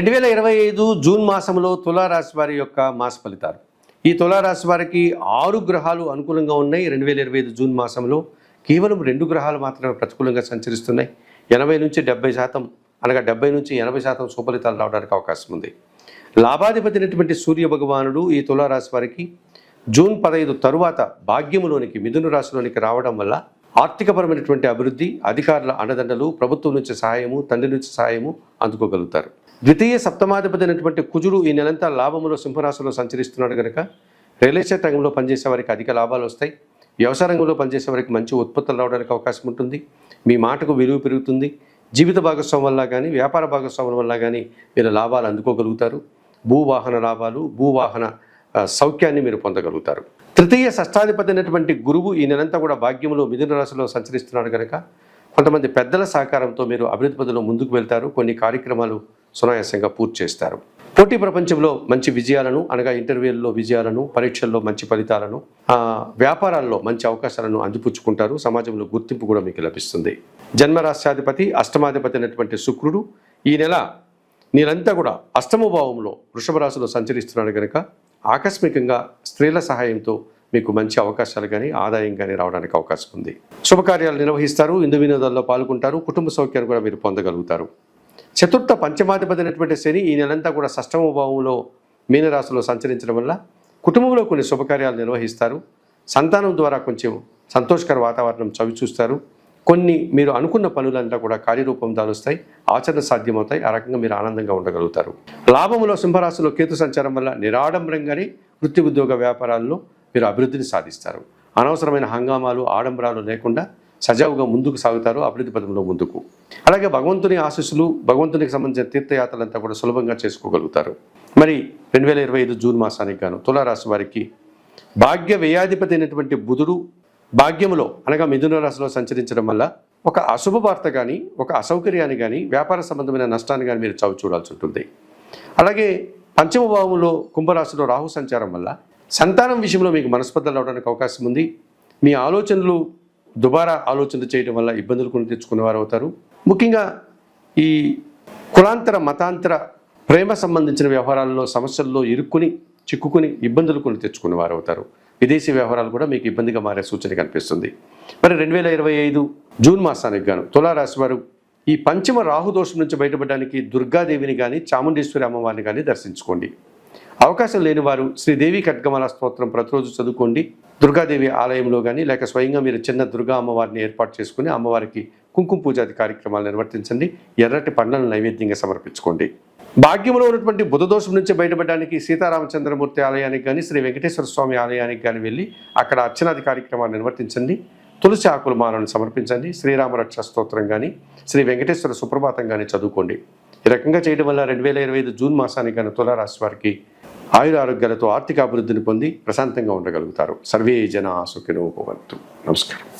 రెండు వేల ఇరవై ఐదు జూన్ మాసంలో తులారాశి వారి యొక్క మాస ఫలితాలు. ఈ తులారాశి వారికి ఆరు గ్రహాలు అనుకూలంగా ఉన్నాయి. రెండు వేల ఇరవై ఐదు జూన్ మాసంలో కేవలం రెండు గ్రహాలు మాత్రమే ప్రతికూలంగా సంచరిస్తున్నాయి. ఎనభై నుంచి డెబ్బై శాతం అనగా డెబ్బై నుంచి ఎనభై శాతం సుఫలితాలు రావడానికి అవకాశం ఉంది. లాభాధిపతి అయినటువంటి సూర్య భగవానుడు ఈ తులారాశి వారికి జూన్ పదహైదు తరువాత భాగ్యములోనికి మిథున రాశిలోనికి రావడం వల్ల ఆర్థికపరమైనటువంటి అభివృద్ధి అధికారుల అండదండలు ప్రభుత్వం నుంచి సహాయము తండ్రి నుంచి సహాయము అందుకోగలుగుతారు. ద్వితీయ సప్తమాధిపతి అయినటువంటి కుజుడు ఈ నెలంతా లాభములో సింహరాశిలో సంచరిస్తున్నాడు కనుక రియల్ ఎస్టేట్ రంగంలో పనిచేసే వారికి అధిక లాభాలు వస్తాయి. వ్యవసాయ రంగంలో పనిచేసే వారికి మంచి ఉత్పత్తులు రావడానికి అవకాశం ఉంటుంది. మీ మాటకు విలువ పెరుగుతుంది. జీవిత భాగస్వామి వల్ల కానీ వ్యాపార భాగస్వామ్యం వల్ల కానీ మీరు లాభాలు అందుకోగలుగుతారు. భూవాహన లాభాలు భూవాహన సౌఖ్యాన్ని మీరు పొందగలుగుతారు. తృతీయ షష్టాధిపతి అయినటువంటి గురువు ఈ నెలంతా కూడా భాగ్యంలో మిథున రాశిలో సంచరిస్తున్నాడు కనుక కొంతమంది పెద్దల సహకారంతో మీరు అభివృద్ధి పదంలో ముందుకు వెళ్తారు. కొన్ని కార్యక్రమాలు సునాయాసంగా పూర్తి చేస్తారు. పోటీ ప్రపంచంలో మంచి విజయాలను అనగా ఇంటర్వ్యూల్లో విజయాలను పరీక్షల్లో మంచి ఫలితాలను వ్యాపారాల్లో మంచి అవకాశాలను అందిపుచ్చుకుంటారు. సమాజంలో గుర్తింపు కూడా మీకు లభిస్తుంది. జన్మరాష్ట్రాధిపతి అష్టమాధిపతి అయినటువంటి శుక్రుడు ఈ నెల మీరంతా కూడా అష్టమభావంలో వృషభ రాశిలో సంచరిస్తున్నాడు కనుక ఆకస్మికంగా స్త్రీల సహాయంతో మీకు మంచి అవకాశాలు కానీ ఆదాయం కానీ రావడానికి అవకాశం ఉంది. శుభకార్యాలు నిర్వహిస్తారు. ఇందు వినోదాల్లో పాల్గొంటారు. కుటుంబ సౌఖ్యాన్ని కూడా మీరు పొందగలుగుతారు. చతుర్థ పంచమాధిపతి అయినటువంటి శని ఈ నెలంతా కూడా సష్టమ భావంలో మీనరాశిలో సంచరించడం వల్ల కుటుంబంలో కొన్ని శుభకార్యాలు నిర్వహిస్తారు. సంతానం ద్వారా కొంచెం సంతోషకర వాతావరణం చవి చూస్తారు. కొన్ని మీరు అనుకున్న పనులంతా కూడా కార్యరూపం దాలుస్తాయి ఆచరణ సాధ్యమవుతాయి. ఆ రకంగా మీరు ఆనందంగా ఉండగలుగుతారు. లాభములో సింహరాశిలో కేతు సంచారం వల్ల నిరాడంబరంగానే వృత్తి ఉద్యోగ వ్యాపారాల్లో మీరు అభివృద్ధిని సాధిస్తారు. అనవసరమైన హంగామాలు ఆడంబరాలు లేకుండా సజావుగా ముందుకు సాగుతారు అభివృద్ధి పదంలో ముందుకు. అలాగే భగవంతుని ఆశీస్సులు భగవంతునికి సంబంధించిన తీర్థయాత్రలంతా కూడా సులభంగా చేసుకోగలుగుతారు. మరి రెండు వేల ఇరవై ఐదు జూన్ మాసానికి గాను తులారాశి వారికి భాగ్య వ్యయాధిపతి అయినటువంటి బుధుడు భాగ్యములో అనగా మిథున రాశిలో సంచరించడం వల్ల ఒక అశుభ వార్త కానీ ఒక అసౌకర్యాన్ని కానీ వ్యాపార సంబంధమైన నష్టాన్ని కానీ మీరు చవి చూడాల్సి ఉంటుంది. అలాగే పంచమ భావంలో కుంభరాశిలో రాహు సంచారం వల్ల సంతానం విషయంలో మీకు మనస్పర్ధలు అవడానికి అవకాశం ఉంది. మీ ఆలోచనలు దుబారా ఆలోచన చేయడం వల్ల ఇబ్బందులు కొని తెచ్చుకునేవారు అవుతారు. ముఖ్యంగా ఈ కులాంతర మతాంతర ప్రేమ సంబంధించిన వ్యవహారాల్లో సమస్యల్లో ఇరుక్కుని చిక్కుకుని ఇబ్బందులు కొని తెచ్చుకునేవారు అవుతారు. విదేశీ వ్యవహారాలు కూడా మీకు ఇబ్బందిగా మారే సూచన కనిపిస్తుంది. మరి రెండు వేల ఇరవై ఐదు జూన్ మాసానికి గాను తులారాశి వారు ఈ పంచమ రాహుదోషం నుంచి బయటపడడానికి దుర్గాదేవిని కానీ చాముండేశ్వరి అమ్మవారిని కానీ దర్శించుకోండి. అవకాశం లేని వారు శ్రీదేవి ఖడ్గమాల స్తోత్రం ప్రతిరోజు చదువుకోండి. దుర్గాదేవి ఆలయంలో కానీ లేక స్వయంగా మీరు చిన్న దుర్గా అమ్మవారిని ఏర్పాటు చేసుకుని అమ్మవారికి కుంకుమ పూజాది కార్యక్రమాలు నిర్వర్తించండి. ఎర్రటి పండ్లను నైవేద్యంగా సమర్పించుకోండి. భాగ్యంలో ఉన్నటువంటి బుధదోషం నుంచి బయటపడడానికి సీతారామచంద్రమూర్తి ఆలయానికి కానీ శ్రీ వెంకటేశ్వర స్వామి ఆలయానికి కానీ వెళ్ళి అక్కడ అర్చనాది కార్యక్రమాలు నిర్వర్తించండి. తులసి ఆకుల మాలను సమర్పించండి. శ్రీరామరక్ష స్తోత్రం కానీ శ్రీ వెంకటేశ్వర సుప్రభాతం కానీ చదువుకోండి. ఈ రకంగా చేయడం వల్ల రెండు వేల ఇరవై ఐదు జూన్ మాసానికి కానీ తులారాశి వారికి ఆయుర ఆరోగ్యాలతో ఆర్థిక అభివృద్ధిని పొంది ప్రశాంతంగా ఉండగలుగుతారు. సర్వే జన సుఖినోపవంతు నమస్కారం.